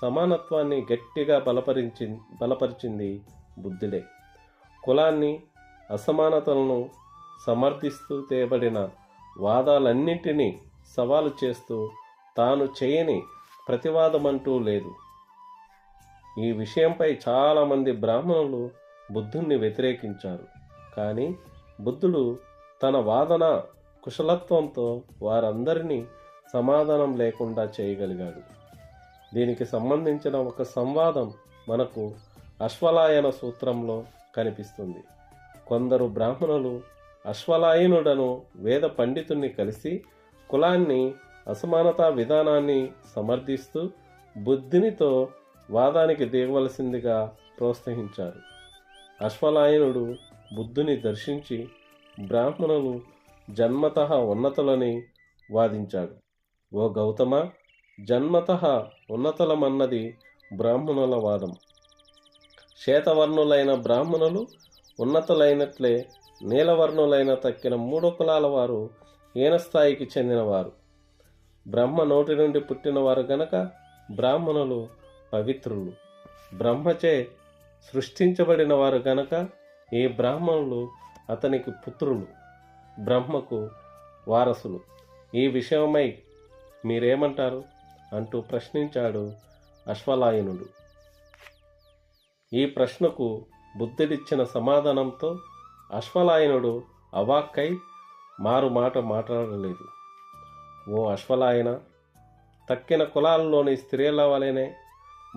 సమానత్వాన్ని గట్టిగా బలపరించి బలపరిచింది బుద్ధుడే. కులాన్ని అసమానతలను సమర్థిస్తూ తేబడిన వాదాలన్నింటినీ సవాలు చేస్తూ తాను చేయని ప్రతివాదమంటూ లేదు. ఈ విషయంపై చాలామంది బ్రాహ్మణులు బుద్ధుణ్ణి వ్యతిరేకించారు. కానీ బుద్ధుడు తన వాదన కుశలత్వంతో వారందరినీ సమాధానం లేకుండా చేయగలిగాడు. దీనికి సంబంధించిన ఒక సంవాదం మనకు అశ్వలాయన సూత్రంలో కనిపిస్తుంది. కొందరు బ్రాహ్మణులు అశ్వలాయనుడను వేద పండితుణ్ణి కలిసి కులాన్ని అసమానతా విధానాన్ని సమర్థిస్తూ బుద్ధినితో వాదానికి దిగవలసిందిగా ప్రోత్సహించారు. అశ్వలాయనుడు బుద్ధుని దర్శించి బ్రాహ్మణులు జన్మత ఉన్నతులని వాదించాడు. ఓ గౌతమ జన్మత ఉన్నతలమన్నది బ్రాహ్మణుల వాదం. శ్వేతవర్ణులైన బ్రాహ్మణులు ఉన్నతులైనట్లే నీలవర్ణులైన తక్కిన మూడు కులాల వారు హీనస్థాయికి చెందినవారు. బ్రహ్మ నోటి నుండి పుట్టినవారు గనక బ్రాహ్మణులు పవిత్రులు. బ్రహ్మచే సృష్టించబడిన వారు గనక ఈ బ్రాహ్మణులు అతనికి పుత్రులు బ్రహ్మకు వారసులు. ఈ విషయమై మీరేమంటారు? అంటూ ప్రశ్నించాడు అశ్వలాయనుడు. ఈ ప్రశ్నకు బుద్ధుడిచ్చిన సమాధానంతో అశ్వలాయనుడు అవాక్కై మారు మాట మాట్లాడలేదు. ఓ అశ్వలాయన తక్కిన కులాల్లోని స్త్రీల వలెనే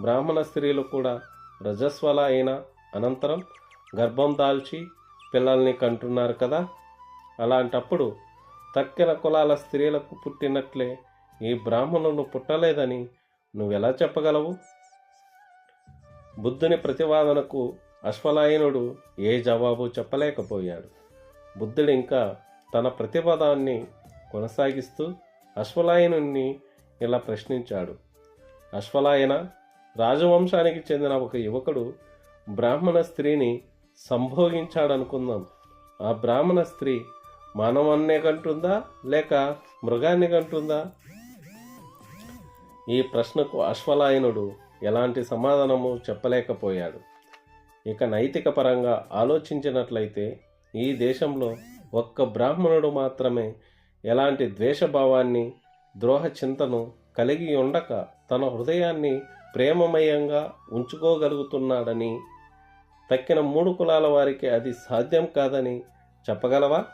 బ్రాహ్మణ స్త్రీలు కూడా రజస్వల అయిన అనంతరం గర్భం దాల్చి పిల్లల్ని కంటున్నారు కదా? అలాంటప్పుడు తక్కిన కులాల స్త్రీలకు పుట్టినట్లే ఈ బ్రాహ్మణులు పుట్టలేదని నువ్వెలా చెప్పగలవు? బుద్ధుని ప్రతివాదనకు అశ్వలాయనుడు ఏ జవాబు చెప్పలేకపోయాడు. బుద్ధుడు ఇంకా తన ప్రతిపదాన్ని కొనసాగిస్తూ అశ్వలాయనుణ్ణి ఇలా ప్రశ్నించాడు. అశ్వలాయన రాజవంశానికి చెందిన ఒక యువకుడు బ్రాహ్మణ స్త్రీని సంభోగించాడనుకుందాం. ఆ బ్రాహ్మణ స్త్రీ మానవాన్నే కంటుందా లేక మృగాన్ని కంటుందా? ఈ ప్రశ్నకు అశ్వలాయనుడు ఎలాంటి సమాధానము చెప్పలేకపోయాడు. ఇక నైతిక పరంగా ఆలోచించినట్లయితే ఈ దేశంలో ఒక్క బ్రాహ్మణుడు మాత్రమే ఎలాంటి ద్వేషభావాన్ని ద్రోహ చింతను కలిగి ఉండక తన హృదయాన్ని ప్రేమమయంగా ఉంచుకోగలుగుతున్నాడని తక్కిన మూడు కులాల వారికి అది సాధ్యం కాదని చెప్పగలవా?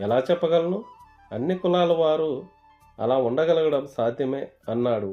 ఎలా చెప్పగలను? అన్ని కులాల వారు అలా ఉండగలగడం సాధ్యమే అన్నాడు